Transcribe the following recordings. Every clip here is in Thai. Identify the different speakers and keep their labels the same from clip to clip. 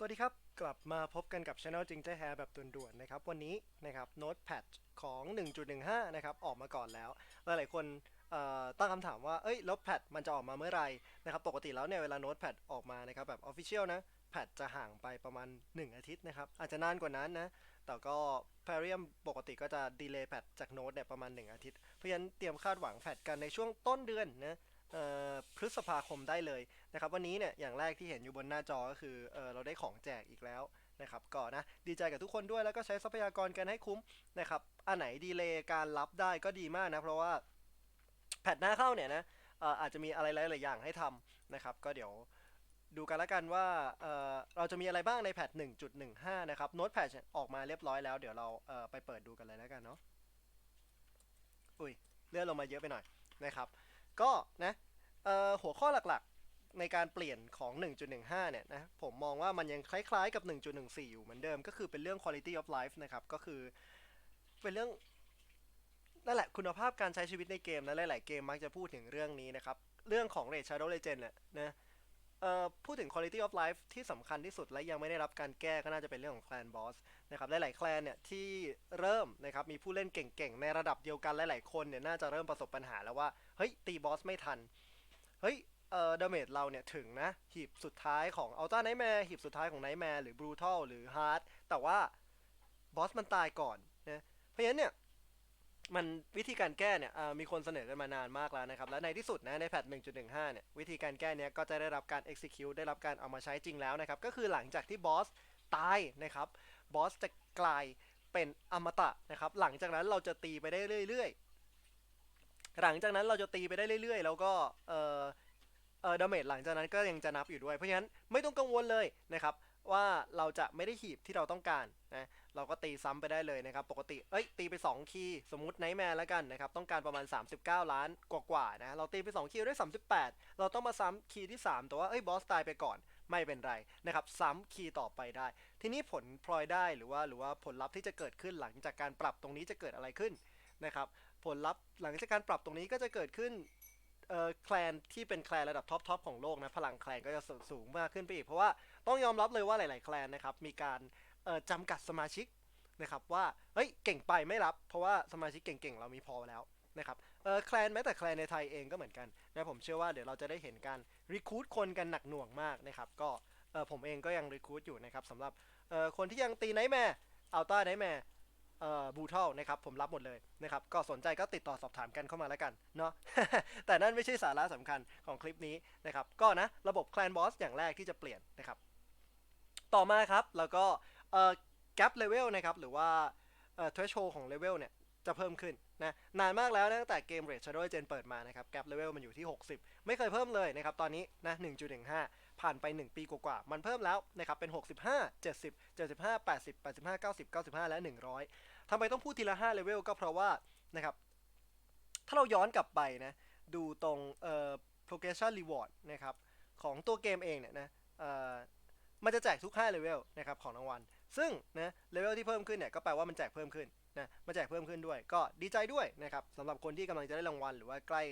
Speaker 1: สวัสดีครับ กลับมาพบกันกับ Channel จริงใจแฮแบบด่วนๆนะครับ วันนี้นะครับ Notepad ของ 1.15 นะครับ ออกมาก่อนแล้ว หลายๆคนตั้งคำถามว่า เอ้ย แล้วแพดมันจะออกมาเมื่อไหร่นะครับ ปกติแล้วเนี่ย เวลา Notepad ออกมานะครับ แบบ Official นะ แพดจะห่างไปประมาณ 1 อาทิตย์นะครับ อาจจะนานกว่านั้นนะ แต่ก็ p a r i u m ปกติก็จะดีเลย์แพดจาก Note เนี่ยประมาณ 1 อาทิตย์ เพราะฉะนั้นเตรียมคาดหวังแพดกันในช่วงต้นเดือนนะ พฤษภาคมได้เลยนะครับวันนี้เนี่ยอย่างแรกที่เห็นอยู่บนหน้าจอก็คือเออเราได้ของแจกอีกแล้วนะครับก็นะดีใจกับทุกคนด้วยแล้วก็ใช้ทรัพยากรกันให้คุ้มนะครับอันไหนดีเลย์การรับได้ก็ดีมากนะเพราะว่าแพทหน้าเข้าเนี่ยนะอออาจจะมีอะไรหลายๆอย่างให้ทำนะครับก็เดี๋ยวดูกันล้วกันว่าเเราจะมีอะไรบ้างในแพท1.15 นะครับโน้ตแพทออกมาเรียบร้อยแล้ว เดี๋ยวเราเไปเปิดดูกันเลยแล้วกันเนาะอุ้ยเลื่อนลงมาเยอะไปหน่อยนะครับ ก็นะ หัวข้อหลักๆในการเปลี่ยนของ 1.15 เนี่ยนะผมมองว่ามันยังคล้ายๆกับ 1.14 อยู่เหมือนเดิม ก็คือเป็นเรื่อง quality of life นะครับ ก็คือเป็นเรื่องนั่นแหละคุณภาพการใช้ชีวิตในเกมนะหลายๆเกมมักจะพูดถึงเรื่องนี้นะครับ เรื่องของ Raid Shadow Legend เนี่ยนะเอ่อพูดถึง quality of life ที่สำคัญที่สุดและยังไม่ได้รับการแก้ก็น่าจะเป็นเรื่องของ clan boss นะครับหลายๆแคลนเนี่ยที่เริ่มนะครับมีผู้เล่นเก่งๆ ในระดับเดียวกันหลายๆ คนเนี่ยน่าจะเริ่มประสบปัญหาแล้วว่า เฮ้ย ตีบอสไม่ทัน เฮ้ยเอ่อดาเมจเราเนี่ยถึงนะหีบสุดท้ายของอัลต้าไนท์แมร์หีบสุดท้ายของไนท์แมร์หรือบรูทัลหรือฮาร์ดแต่ว่าบอสมันตายก่อนนะเพราะฉะนั้นเนี่ยมันวิธีการแก้เนี่ยอ่ามีคนเสนอกันมานานมากแล้วนะครับ และในที่สุดนะในแพท1.15 เนี่ยวิธีการแก้เนี้ยก็จะได้รับการ execute ได้รับการเอามาใช้จริงแล้วนะครับ ก็คือหลังจากที่บอสตายนะครับบอสจะกลายเป็นอมตะนะครับ หลังจากนั้นเราจะตีไปได้เรื่อย ๆ หลังจากนั้นเราจะตีไปได้เรื่อยๆ แล้วก็เออเออดาเมจหลังจากนั้นก็ยังจะนับอยู่ด้วย เพราะฉะนั้นไม่ต้องกังวลเลยนะครับว่าเราจะไม่ได้หีบที่เราต้องการนะเราก็ตีซ้ำไปได้เลยนะครับ ปกติเอ้ยตีไป 2 คีย์สมมติไนท์แมร์แล้วกันนะครับ ต้องการประมาณ 39 ล้านกว่าๆนะเราตีไป 2 คีย์ได้ 38 เราต้องมาซ้ำคีย์ที่ 3 แต่ว่าเอ้ยบอสตายไปก่อนไม่เป็นไรนะครับ ซ้ำคีย์ต่อไปได้ ทีนี้ผลพลอยได้หรือว่าหรือว่าผลลัพธ์ที่จะเกิดขึ้นหลังจากการปรับตรงนี้จะเกิดอะไรขึ้นนะครับ ผลลัพธ์หลังจากการปรับตรงนี้ก็จะเกิดขึ้นเอ่อแคลนที่เป็นแคลนระดับท็อปทอปของโลกนะพลังแคลนก็จะสูงมากขึ้นไปอีก เพราะว่าต้องยอมรับเลยว่าหลาย ๆ แคลนนะครับมีการเอ่อจำกัดสมาชิกนะครับว่าเฮ้ยเก่งไปไม่รับ เพราะว่าสมาชิกเก่ง ๆ เรามีพอแล้วนะครับเออแคลนแม้แต่แคลนในไทยเองก็เหมือนกันนะผมเชื่อว่าเดี๋ยวเราจะได้เห็นการรีคูดคนกันหนักหน่วงมากนะครับก็เออผมเองก็ยังรีคูดอยู่นะครับสำหรับเออคนที่ยังตีไนท์แมร์อัลต้าไนท์แมร์ บูทัลนะครับผมรับหมดเลยนะครับก็สนใจก็ติดต่อสอบถามกันเข้ามาแล้วกันเนาะแต่นั่นไม่ใช่สาระสำคัญของคลิปนี้นะครับก็นะระบบแคลนบอสอย่างแรกที่จะเปลี่ยนนะครับต่อมาครับแล้วก็เอ่อ gap level นะครับหรือว่าเอ่อ threshold ของ level เนี่ย จะเพิ่มขึ้นนะนานมากแล้วนะตั้งแต่เกม Raid Shadow Legends เปิดมานะครับ gap level มันอยู่ที่ 60 ไม่เคยเพิ่มเลยนะครับตอนนี้นะ1.15 ผ่านไป 1 ปีกว่าๆมันเพิ่มแล้วนะครับเป็น 65 70 75 80 85 90 95 และ 100 ทำไมต้องพูดทีละ5 level ก็เพราะว่านะครับถ้าเราย้อนกลับไปนะดูตรงเอ่อ progression reward นะครับของตัวเกมเองเนี่ยนะเอ่อมันจะแจกทุก5 level นะครับของรางวัลซึ่งนะเลเวลที่เพิ่มขึ้นเนี่ยก็แปลว่ามันแจกเพิ่มขึ้น นะมันแจกเพิ่มขึ้นด้วย ก็ดีใจด้วยนะครับสำหรับคนที่กำลังจะได้รางวัลหรือว่าใกล้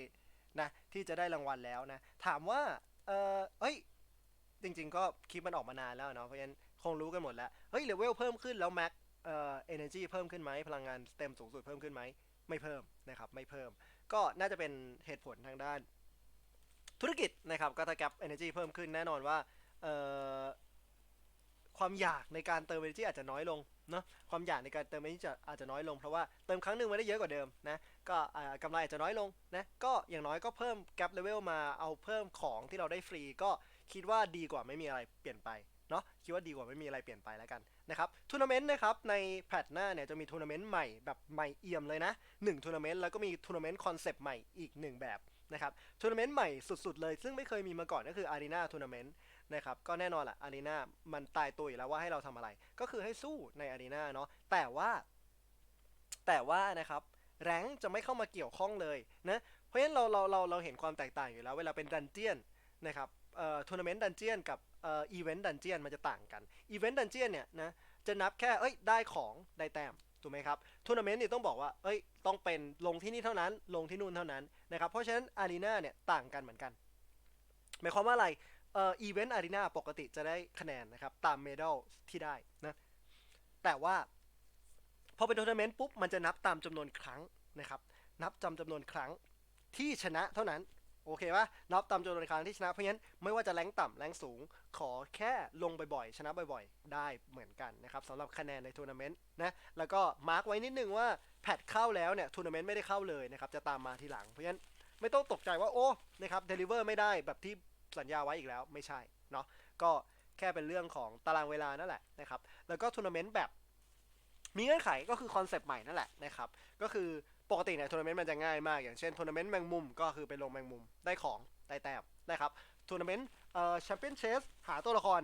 Speaker 1: นะที่จะได้รางวัลแล้วนะถามว่าเออเอ้ยจริง ๆ ก็คลิปมันออกมานานแล้วเนาะเพราะฉะนั้นคงรู้กันหมดแล้วเฮ้ยเลเวลเพิ่มขึ้นแล้วแม็กเอ่อเอเนจีเพิ่มขึ้นไหมพลังงานเต็มสูงสุดเพิ่มขึ้นไหมไม่เพิ่มนะครับไม่เพิ่ม ก็น่าจะเป็นเหตุผลทางด้าน ธุรกิจนะครับก็ถ้าแก p energy เพิ่มขึ้นแน่นอนว่าเอ่อ ความอยากในการเติม energy อาจจะน้อยลงเนาะความอยากในการเติม energy จะอาจจะน้อยลงเพราะว่าเติมครั้งหนึ่งไม่ได้เยอะกว่าเดิมนะก็กำไรอาจจะน้อยลงนะก็อย่างน้อยก็เพิ่ม gap level มาเอาเพิ่มของที่เราได้ฟรีก็คิดว่าดีกว่าไม่มีอะไรเปลี่ยนไปเนาะคิดว่าดีกว่าไม่มีอะไรเปลี่ยนไปแล้วกันนะครับทัวร์นาเมนต์นะครับในแพทหน้าเนี่ยจะมีทัวร์นาเมนต์ใหม่แบบใหม่เอี่ยมเลยนะ1ทัวร์นาเมนต์แล้วก็มีทัวร์นาเมนต์คอนเซปต์ใหม่อีก 1 แบบนะครับทัวร์นาเมนต์ใหม่สุดๆเลย ซึ่งไม่เคยมีมาก่อนก็คือ Arena Tournament น นะครับก็แน่นอนแหละอารีนามันตายตัวอยู่แล้วว่าให้เราทำอะไร ก็คือให้สู้ในอารีนาเนาะแต่ว่าแต่ว่านะครับแรงจะไม่เข้ามาเกี่ยวข้องเลยนะเพราะฉะนั้นเราเราเราเราเห็นความแตกต่างอยู่แล้ว เวลาเป็นดันเจียนนะครับเอ่อทัวร์นาเมนต์ดันเจียนกับเอ่ออีเวนต์ดันเจียนมันจะต่างกันอีเวนต์ดันเจียนเนี่ยนะจะนับแค่เอ้ยได้ของได้แต้มถูกไหมครับทัวร์นาเมนต์นี่ต้องบอกว่าเอ้ยต้องเป็นลงที่นี่เท่านั้น ลงที่นู่นเท่านั้นนะครับเพราะฉะนั้นอารีนาเนี่ยต่างกันเหมือนกันหมายความว่าอะไร เอ่ออีเวนต์อารีนาปกติจะได้คะแนนนะครับ ตามเมดัลที่ได้นะ แต่ว่า พอเป็นทัวร์นาเมนต์ปุ๊บ มันจะนับตามจำนวนครั้งนะครับ นับจำจำนวนครั้งที่ชนะเท่านั้น โอเคปะนับตามจำนวนครั้งที่ชนะ เพราะฉะนั้นไม่ว่าจะแรงต่ำแรงสูง ขอแค่ลงบ่อยๆ ชนะบ่อยๆ ได้เหมือนกันนะครับสำหรับคะแนนในทัวร์นาเมนต์นะ แล้วก็มาร์กไว้นิดนึงว่าแพทเข้าแล้วเนี่ยทัวร์นาเมนต์ไม่ได้เข้าเลยนะครับ จะตามมาทีหลัง เพราะฉะนั้นไม่ต้องตกใจว่าโอ้ นะครับ เดลิเวอร์ไม่ได้แบบที่ สัญญาไว้อีกแล้วไม่ใช่เนาะก็แค่เป็นเรื่องของตารางเวลานั่นแหละนะครับ แล้วก็ทัวร์นาเมนต์แบบมีเงื่อนไขก็คือคอนเซปต์ใหม่นั่นแหละนะครับ ก็คือปกติเนี่ยทัวร์นาเมนต์มันจะง่ายมาก อย่างเช่นทัวร์นาเมนต์แมงมุมก็คือไปลงแมงมุมได้ของได้แต้มนะครับทัวร์นาเมนต์เอ่อแชมเปี้ยนเชสหาตัวละคร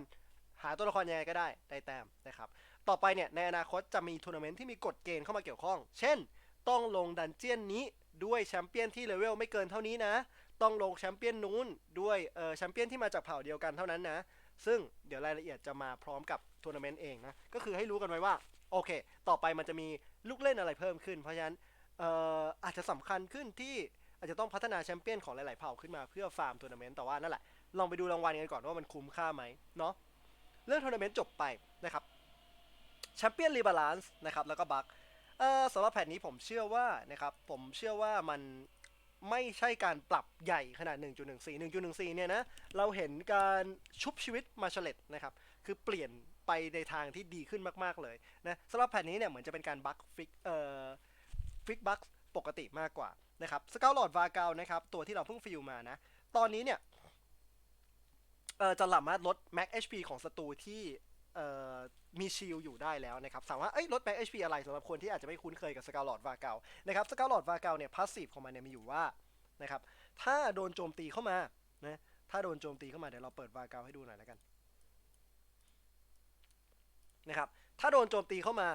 Speaker 1: หาตัวละครยังไงก็ได้ได้แต้มนะครับ ต่อไปเนี่ยในอนาคตจะมีทัวร์นาเมนต์ที่มีกฎเกณฑ์เข้ามาเกี่ยวข้อง เช่น ต้องลงดันเจียนนี้ด้วยแชมเปี้ยนที่เลเวลไม่เกินเท่านี้นะ ต้องลงแชมเปี้ยนนู้นด้วยเออแชมเปี้ยนที่มาจากเผ่าเดียวกันเท่านั้นนะ ซึ่งเดี๋ยวรายละเอียดจะมาพร้อมกับทัวร์นาเมนต์เองนะ ก็คือให้รู้กันไว้ว่า โอเค ต่อไปมันจะมีลูกเล่นอะไรเพิ่มขึ้น เพราะฉะนั้นเอ่ออาจจะสำคัญขึ้นที่อาจจะต้องพัฒนาแชมเปี้ยนของหลาย ๆ เผ่าขึ้นมาเพื่อฟาร์มทัวร์นาเมนต์แต่ว่านั่นแหละ ลองไปดูรางวัลกันก่อนว่ามันคุ้มค่าไหมเนาะเรื่องทัวร์นาเมนต์จบไปนะครับแชมเปี้ยนรีบาลานซ์นะครับแล้วก็บัคเอ่อสำหรับแผ่นนี้ผมเชื่อว่านะครับผมเชื่อว่ามัน ไม่ใช่การปรับใหญ่ขนาด 1.14 1.14 เนี่ยนะ เราเห็นการชุบชีวิตมาเฉลตนะครับ คือเปลี่ยนไปในทางที่ดีขึ้นมากๆเลยนะสำหรับแผ่นนี้เนี่ยเหมือนจะเป็นการบัคฟิกเอ่อฟิกบัคปกติมากกว่านะครับสเกาลอดวาเกลนะครับ ตัวที่เราเพิ่งฟิลมานะ ตอนนี้เนี่ยเอ่อจะสามารถลด Max HP ของศัตรูที่ มีชิลอยู่ได้แล้วนะครับสามารถเอ้ยลด Max HP อะไรสำหรับคนที่อาจจะไม่คุ้นเคยกับสกาลอดวาเกลนะครับสกาลอดวาเกลเนี่ยพาสซีฟของมันเนี่ยมีอยู่ว่านะครับถ้าโดนโจมตีเข้ามานะถ้าโดนโจมตีเข้ามาเดี๋ยวเราเปิดวาเกลให้ดูหน่อยแล้วกันนะครับถ้าโดนโจมตีเข้ามา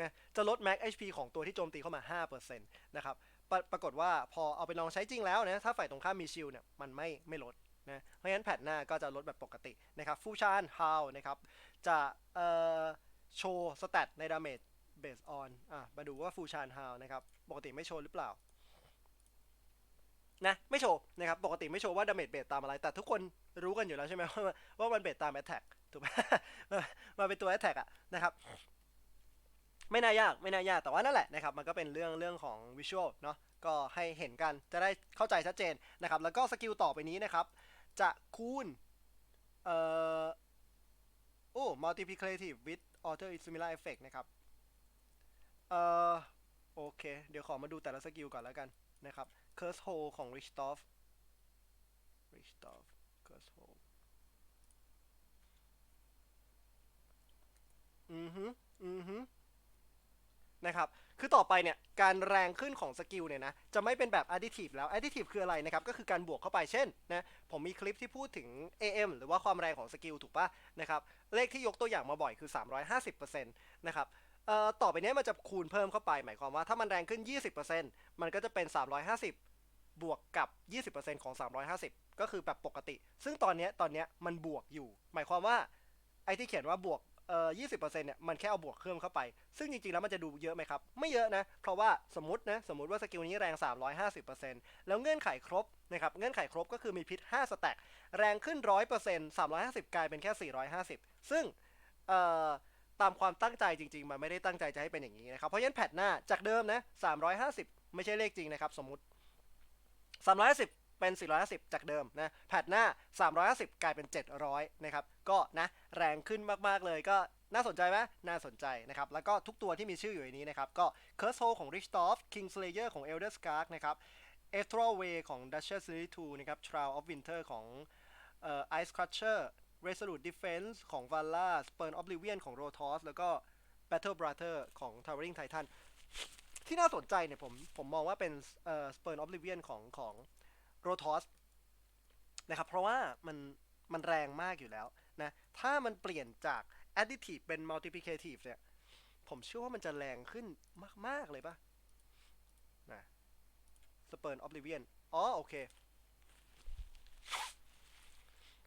Speaker 1: นะจะลด Max HP ของตัวที่โจมตีเข้ามา 5%นะครับปรปรากฏว่าพอเอาไปลองใช้จริงแล้วนะถ้าฝ่ายตรงข้ามมีชิลเนี่ยมันไม่ไม่ลด นะ เพราะฉะนั้นแพทหน้าก็จะลดแบบปกตินะครับฟูชานฮาวนะครับ จะเอ่อโชว์สแตทในดาเมจเบสออนอะมาดูว่าฟูชานฮาวนะครับ ปกติไม่โชว์หรือเปล่า นะ ไม่โชว์นะครับ ปกติไม่โชว์ว่าดาเมจเบสตามอะไร แต่ทุกคนรู้กันอยู่แล้วใช่ไหมว่าว่ามันเบสตามแอตแทกถูกไหมมาเป็นตัวแอตแทกอะนะครับไม่น่ายากไม่น่ายากแต่ว่านั่นแหละนะครับมันก็เป็นเรื่องเรื่องของวิชวลเนาะก็ให้เห็นกันจะได้เข้าใจชัดเจนนะครับแล้วก็สกิลต่อไปนี้นะครับ จะคูณเอ่อโอ้ multiplicative with auto similar effect นะครับ เอ่อ โอเค เดี๋ยวขอมาดูแต่ละสกิลก่อนแล้วกันนะครับ curse hole ของ Richthof Richthof curse hole อือฮึอือฮึ นะครับ คือต่อไปเนี่ยการแรงขึ้นของสกิลเนี่ยนะจะไม่เป็นแบบ additive แล้ว additive คืออะไรนะครับก็คือการบวกเข้าไปเช่นนะผมมีคลิปที่พูดถึง AM หรือว่าความแรงของสกิลถูกปะนะครับเลขที่ยกตัวอย่างมาบ่อยคือ 350%นะครับเอ่อต่อไปนี้มันจะคูณเพิ่มเข้าไปหมายความว่าถ้ามันแรงขึ้น 20%มันก็จะเป็น 350 บวกกับ 20%ของ 350 ก็คือแบบปกติ ซึ่งตอนนี้ตอนนี้มันบวกอยู่ หมายความว่าไอ้ที่เขียนว่าบวก เอ่อ20%เนี่ยมันแค่เอาบวกเพิ่มเข้าไป ซึ่งจริงๆแล้วมันจะดูเยอะไหมครับ ไม่เยอะนะ เพราะว่าสมมตินะ สมมติว่าสกิลนี้แรง 350%แล้วเงื่อนไขครบนะครับเงื่อนไขครบก็คือมีพิษ5สแต็กแรงขึ้น 100% 350 กลายเป็นแค่ 450 ซึ่งเอ่อตามความตั้งใจจริงๆ มันไม่ได้ตั้งใจจะให้เป็นอย่างนี้นะครับ เพราะฉะนั้นแพทหน้าจากเดิมนะ350 ไม่ใช่เลขจริงนะครับ สมมติ350 เป็น 450 จากเดิมนะแพทหน้า 350 กลายเป็น 700 นะครับ ก็นะแรงขึ้นมาก ๆ เลยก็น่าสนใจไหมน่าสนใจนะครับ แล้วก็ทุกตัวที่มีชื่ออยู่ในนี้นะครับ ก็ Curse Hole ของ Richthof King Slayer ของ Elder Skark นะครับ e t h r a l Way ของ Duchess Series 2 นะครับ Shroud of Winter ของเอ่อ Ice Crusher Resolute Defense ของ Valla Spurn Oblivion ของ Rotos แล้วก็ Battle Brother ของ Towering Titan ที่น่าสนใจเนี่ยผมผมมองว่าเป็นเอ่อ Spurn Oblivion ของของ Rotos นะครับเพราะว่ามันมันแรงมากอยู่แล้วนะถ้ามันเปลี่ยนจาก additive เป็น multiplicative เนี่ยผมเชื่อว่ามันจะแรงขึ้นมาก ๆ เลยปะนะ Spurn Oblivion อ๋อโอเค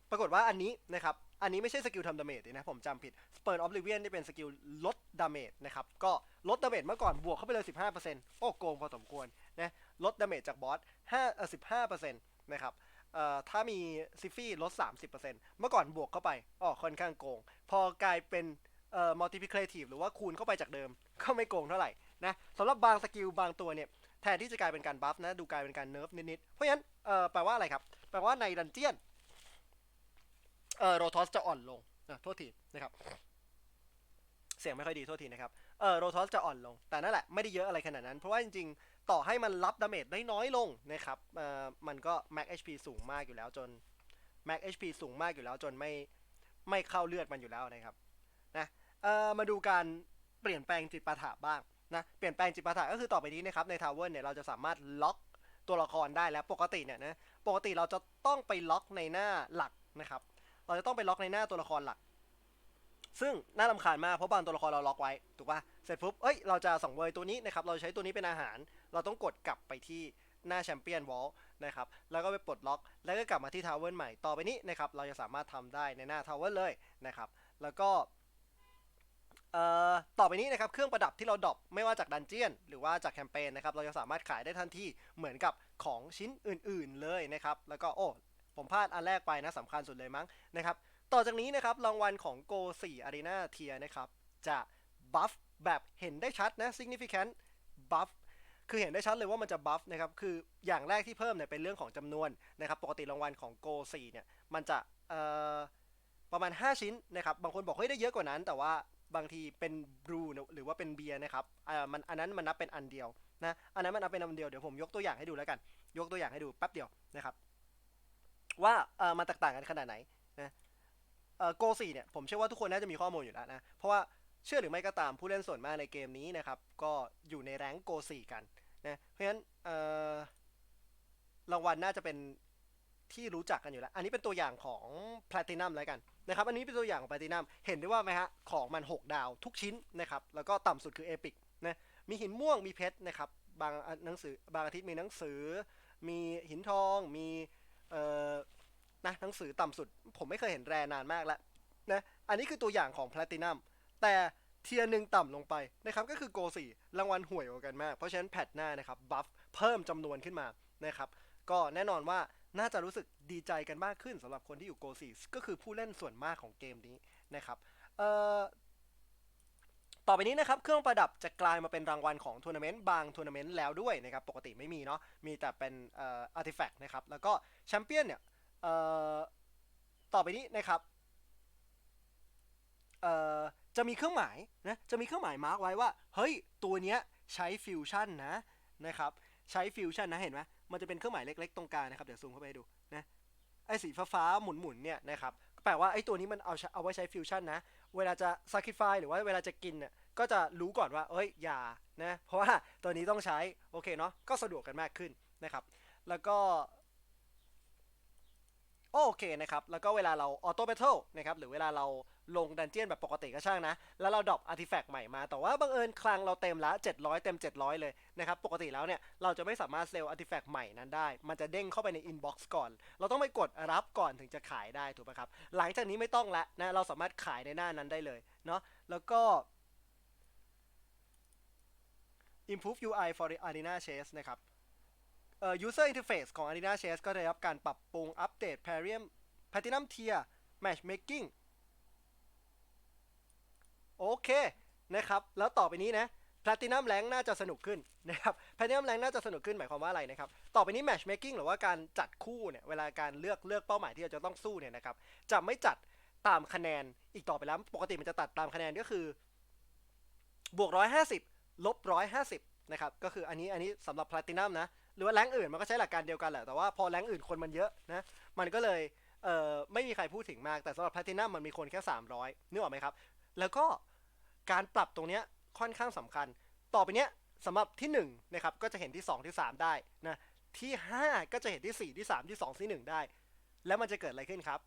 Speaker 1: ปรากฏว่าอันนี้นะครับ อันนี้ไม่ใช่สกิลทำดาเมจนะ ผมจำผิด Spurn Oblivion นี่เป็นสกิลลด ดาเมจนะครับก็ลดดาเมจเมื่อก่อนบวกเข้าไปเลย 15%โอ้โกงพอสมควรนะลดดาเมจจากบอส5เอ่อ15%นะครับเอ่อถ้ามีซิฟี่ลด 30%เมื่อก่อนบวกเข้าไปอ๋อค่อนข้างโกง พอกลายเป็นเอ่อ multiplicative หรือว่าคูณเข้าไปจากเดิมก็ไม่โกงเท่าไหร่นะสำหรับบางสกิลบางตัวเนี่ยแทนที่จะกลายเป็นการบัฟนะดูกลายเป็นการเนิร์ฟนิดๆเพราะฉะนั้นเอ่อแปลว่าอะไรครับ แปลว่าในดันเจียนเอ่อโรทอสจะอ่อนลงนะโทษทีนะครับ เสียงไม่ค่อยดีโทษทีนะครับ เออโรทอสจะอ่อนลง แต่นั่นแหละไม่ได้เยอะอะไรขนาดนั้น เพราะว่าจริงๆ ต่อให้มันรับดาเมจได้น้อยลงนะครับ เอ่อมันก็ max HP สูงมากอยู่แล้วจน max HP สูงมากอยู่แล้วจนไม่ไม่เข้าเลือดมันอยู่แล้วนะครับนะเอ่อมาดูการเปลี่ยนแปลงจิตปาถะบ้างนะเปลี่ยนแปลงจิตปาถะก็คือต่อไปนี้นะครับในทาวเวอร์เนี่ยเราจะสามารถล็อกตัวละครได้แล้วปกติเนี่ยนะปกติเราจะต้องไปล็อกในหน้าหลักนะครับ เราจะต้องไปล็อกในหน้าตัวละครหลัก ซึ่งน่ารำคาญมากเพราะบางตัวละครเราล็อกไว้ถูกปะเสร็จปุ๊บเอ้ยเราจะส่งเวยตัวนี้นะครับเราใช้ตัวนี้เป็นอาหาร เราต้องกดกลับไปที่หน้าแชมเปี้ยนวอลนะครับแล้วก็ไปปลดล็อก แล้วก็กลับมาที่ทาวเวอร์ใหม่ต่อไปนี้นะครับเราจะสามารถทำได้ในหน้าทาวเวอร์เลยนะครับแล้วก็เอ่อต่อไปนี้นะครับเครื่องประดับที่เราดรอปไม่ว่าจากดันเจียน หรือว่าจากแคมเปญนะครับเราจะสามารถขายได้ทันทีเหมือนกับของชิ้นอื่น ๆเลยนะครับแล้วก็โอ้ผมพลาดอันแรกไปนะสำคัญสุดเลยมั้งนะครับ ต่อจากนี้นะครับรางวัลของ Go 4 Arena Tier นะครับ จะบัฟแบบเห็นได้ชัดนะ significant buff คือเห็นได้ชัดเลยว่ามันจะบัฟนะครับ คืออย่างแรกที่เพิ่มเนี่ยเป็นเรื่องของจำนวนนะครับ ปกติรางวัลของ Go 4 เนี่ย มันจะประมาณ 5 ชิ้นนะครับ บางคนบอกเฮ้ยได้เยอะกว่านั้น แต่ว่าบางทีเป็นบรูหรือว่าเป็นเบียร์นะครับอ่ามันอันนั้นมันนับเป็นอันเดียวนะ อันนั้นมันนับเป็นอันเดียว เดี๋ยวผมยกตัวอย่างให้ดูแล้วกัน ยกตัวอย่างให้ดูแป๊บเดียวนะครับ ว่าเออมันแตกต่างกันขนาดไหนเอ่อ โกสี่เนี่ยผมเชื่อว่าทุกคนน่าจะมีข้อมูลอยู่แล้วนะ เพราะว่าเชื่อหรือไม่ก็ตามผู้เล่นส่วนมากในเกมนี้นะครับ ก็อยู่ในแรงโกสี่กันนะเพราะฉะนั้นรางวัลน่าจะเป็นที่รู้จักกันอยู่แล้ว อันนี้เป็นตัวอย่างของแพลตินัมแล้วกันนะครับ อันนี้เป็นตัวอย่างของแพลตินัม เห็นได้ว่าไหมฮะ ของมัน 6 ดาวทุกชิ้นนะครับ แล้วก็ต่ำสุดคือเอพิกนะ มีหินม่วง มีเพชรนะครับ บางหนังสือ บางอาทิตย์มีหนังสือ มีหินทอง มีเอ่อ นะหนังสือต่ำสุด ผมไม่เคยเห็นแรนานมากแล้วนะอันนี้คือตัวอย่างของแพลตินัมแต่เทียร์หนึ่งต่ำลงไปนะครับก็คือโกสี่รางวัลห่วยกว่ากันมาก เพราะฉะนั้นแพทหน้านะครับบัฟเพิ่มจำนวนขึ้นมานะครับก็แน่นอนว่าน่าจะรู้สึกดีใจกันมากขึ้นสำหรับคนที่อยู่โกสี่ก็คือผู้เล่นส่วนมากของเกมนี้นะครับเอ่อต่อไปนี้นะครับเครื่องประดับจะกลายมาเป็นรางวัลของทัวร์นาเมนต์บางทัวร์นาเมนต์แล้วด้วยนะครับปกติไม่มีเนาะมีแต่เป็นเอ่ออาร์ติแฟกต์นะครับแล้วก็แชมเปี้ยนเนี่ย เอ่อต่อไปนี้นะครับเอ่อจะมีเครื่องหมายนะจะมีเครื่องหมายมาร์กไว้ว่า เฮ้ย ตัวเนี้ยใช้ฟิวชั่นนะนะครับใช้ฟิวชั่นนะเห็นไหมมันจะเป็นเครื่องหมายเล็ก ๆ ตรงกลางนะครับ เดี๋ยวซูมเข้าไปดูนะไอ้สีฟ้าๆหมุนๆเนี่ยนะครับแปลว่าไอ้ตัวนี้มันเอาเอาไว้ใช้ฟิวชั่นนะ เวลาจะ sacrifice หรือว่าเวลาจะกินเนี่ยก็จะรู้ก่อนว่า เอ้ยอย่านะเพราะว่าตัวนี้ต้องใช้ โอเคเนาะก็สะดวกกันมากขึ้นนะครับ แล้วก็ โอเคนะครับ แล้วก็เวลาเราออโต้แบทเทิลนะครับหรือเวลาเราลงดันเจียนแบบปกติก็ช่างนะ แล้วเราดรอปอาร์ติแฟกต์ใหม่มา แต่ว่าบังเอิญคลังเราเต็มละ 700 เต็ม 700 เลยนะครับ ปกติแล้วเนี่ย เราจะไม่สามารถเซลล์อาร์ติแฟกต์ใหม่นั้นได้ มันจะเด้งเข้าไปในอินบ็อกซ์ก่อน เราต้องไปกดรับก่อนถึงจะขายได้ถูกไหมครับ หลังจากนี้ไม่ต้องละนะ เราสามารถขายในหน้านั้นได้เลยเนาะ แล้วก็ improve UI for the arena chase นะครับ user interface ของ Arena Chess ก็ได้รับการปรับปรุงอัปเดต Platinum Platinum Tier Matchmaking โอเคนะครับ แล้วต่อไปนี้นะ Platinum Rank น่าจะสนุกขึ้นนะครับ Platinum Rank น่าจะสนุกขึ้นหมายความว่าอะไรนะครับ ต่อไปนี้ Matchmaking หรือว่าการจัดคู่เนี่ย เวลาการเลือกเลือกเป้าหมายที่เราจะต้องสู้เนี่ยนะครับ จะไม่จัดตามคะแนนอีกต่อไปแล้ว ปกติมันจะตัดตามคะแนนก็คือบวก150ลบ150นะครับ ก็คืออันนี้อันนี้สำหรับ Platinum นะ หรือว่าแรงอื่นมันก็ใช้หลักการเดียวกันแหละแต่ว่าพอแรงอื่นคนมันเยอะนะมันก็เลยเอ่อไม่มีใครพูดถึงมากแต่สำหรับแพลตินัมมันมีคนแค่ 300นึกออกไหมครับ แล้วก็การปรับตรงเนี้ยค่อนข้างสำคัญ ต่อไปเนี้ยสำหรับที่1นะครับก็จะเห็นที่ 2 ที่ 3 ได้นะที่ 5 ก็จะเห็นที่ 4 ที่ 3 ที่ 2 ที่ 1 ได้ แล้วมันจะเกิดอะไรขึ้นครับ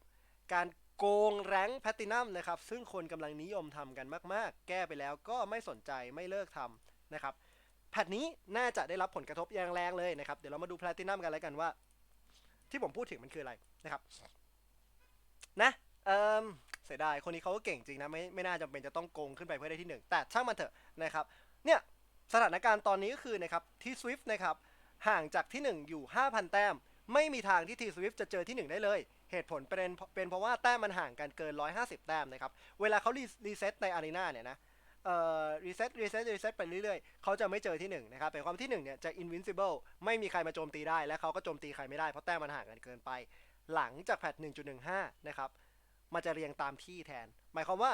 Speaker 1: การโกงแรงแพลตินัมนะครับ ซึ่งคนกำลังนิยมทำกันมาก ๆ แก้ไปแล้วก็ไม่สนใจไม่เลิกทำนะครับ แพทนี้น่าจะได้รับผลกระทบอย่างแรงเลยนะครับ เดี๋ยวเรามาดูแพลตินัมกันแล้วกันว่า ที่ผมพูดถึงมันคืออะไรนะครับ นะเอ่มเสียดายคนนี้เขาก็เก่งจริงนะ ไม่ไม่น่าจำเป็นจะต้องโกงขึ้นไปเพื่อได้ที่หนึ่งแต่ช่างมันเถอะนะครับ เนี่ยสถานการณ์ตอนนี้ก็คือนะครับที่ Swift นะครับห่างจากที่ 1 อยู่ 5,000 แต้ม ไม่มีทางที่ T Swift จะเจอที่ 1 ได้เลย เหตุผลเป็นเป็นเพราะว่าแต้มมันห่างกันเกิน 150 แต้มนะครับ เวลาเขารีเซ็ตในอารีนาเนี่ยนะ เอ่อรีเซ็ตรีเซ็ตรีเซ็ตไปเรื่อยๆ เขาจะไม่เจอที่1นะครับเป็นความที่1เนี่ยจะ invincible ไม่มีใครมาโจมตีได้ และเขาก็โจมตีใครไม่ได้เพราะแต้มมันห่างกันเกินไป หลังจากแพท1.15 นะครับ มันจะเรียงตามที่แทน หมายความว่า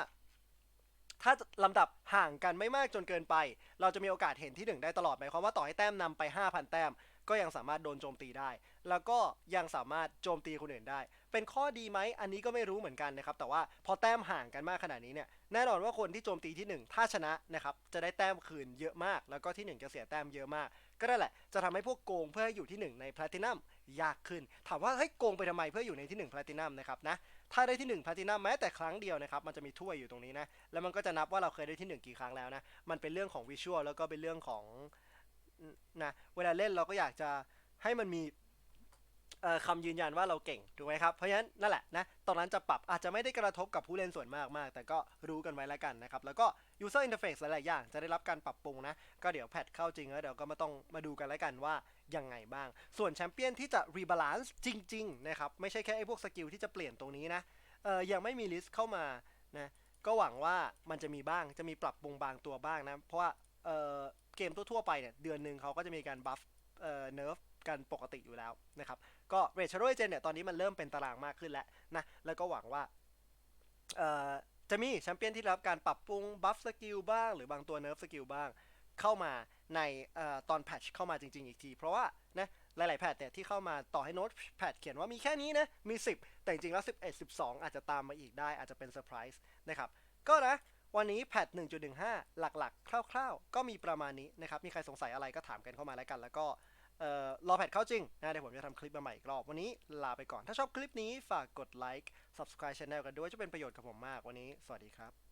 Speaker 1: ถ้าลำดับห่างกันไม่มากจนเกินไป เราจะมีโอกาสเห็นที่ 1 ได้ตลอดหมายความว่าต่อให้แต้มนำไป 5,000 แต้ม ก็ยังสามารถโดนโจมตีได้ แล้วก็ยังสามารถโจมตีคนอื่นได้ เป็นข้อดีไหมอันนี้ก็ไม่รู้เหมือนกันนะครับแต่ว่าพอแต้มห่างกันมากขนาดนี้เนี่ยแน่นอนว่าคนที่โจมตีที่ 1 ถ้าชนะนะครับจะได้แต้มคืนเยอะมาก แล้วก็ที่ 1 จะเสียแต้มเยอะมาก ก็นั่นแหละจะทำให้พวกโกงเพื่ออยู่ที่ 1 ในแพลตินัมยากขึ้น ถามว่าเฮ้ยโกงไปทำไมเพื่ออยู่ในที่1แพลตินัมนะครับนะถ้าได้ที่1แพลตินัมแม้แต่ครั้งเดียวนะครับมันจะมีถ้วยอยู่ตรงนี้นะแล้วมันก็จะนับว่าเราเคยได้ที่ 1 กี่ครั้งแล้วนะมันเป็นเรื่องของวิชวลแล้วก็เป็นเรื่องของ นะเวลาเล่นเราก็อยากจะให้มันมีคำยืนยันว่าเราเก่งถูกไหมครับ เพราะฉะนั้นนั่นแหละนะตอนนั้นจะปรับอาจจะไม่ได้กระทบกับผู้เล่นส่วนมากมาก แต่ก็รู้กันไว้แล้วกันนะครับ แล้วก็ user interface หลายๆอย่างจะได้รับการปรับปรุงนะ ก็เดี๋ยวแพทเข้าจริงแล้วเดี๋ยวก็มาต้องมาดูกันแล้วกันว่ายังไงบ้าง ส่วนแชมเปี้ยนที่จะ rebalance จริง ๆ นะครับ ไม่ใช่แค่ไอ้พวกสกิลที่จะเปลี่ยนตรงนี้นะเออยังไม่มีลิสต์เข้ามานะก็หวังว่ามันจะมีบ้างจะมีปรับปรุงบางตัวบ้างนะเพราะว่าเออ เกมทั่วๆไปเนี่ยเดือนหนึ่งเขาก็จะมีการบัฟเอ่อเนิร์ฟกันปกติอยู่แล้วนะครับ ก็เรชาร์โรเจนเนี่ยตอนนี้มันเริ่มเป็นตารางมากขึ้นแล้วนะ แล้วก็หวังว่าเอ่อจะมีแชมเปี้ยนที่รับการปรับปรุงบัฟสกิลบ้าง หรือบางตัวเนิร์ฟสกิลบ้าง เข้ามาในเอ่อตอนแพทช์เข้ามาจริง ๆ อีกที เพราะว่านะหลาย ๆ แพทเนี่ยที่เข้ามาต่อให้โน้ตแพทเขียนว่ามีแค่นี้นะ มี 10 แต่จริงๆแล้ว 11 12 อาจจะตามมาอีกได้อาจจะเป็นเซอร์ไพรส์นะครับ ก็นะ วันนี้แพท1.15 หลักๆ คร่าวๆ ก็มีประมาณนี้นะครับ มีใครสงสัยอะไรก็ถามกันเข้ามาแล้วกัน แล้วก็รอแพทเข้าจริงนะเดี๋ยวผมจะทำคลิปมาใหม่อีกรอบ วันนี้ลาไปก่อน ถ้าชอบคลิปนี้ฝากกดไลค์ subscribe channel กันด้วยจะเป็นประโยชน์กับผมมาก วันนี้ สวัสดีครับ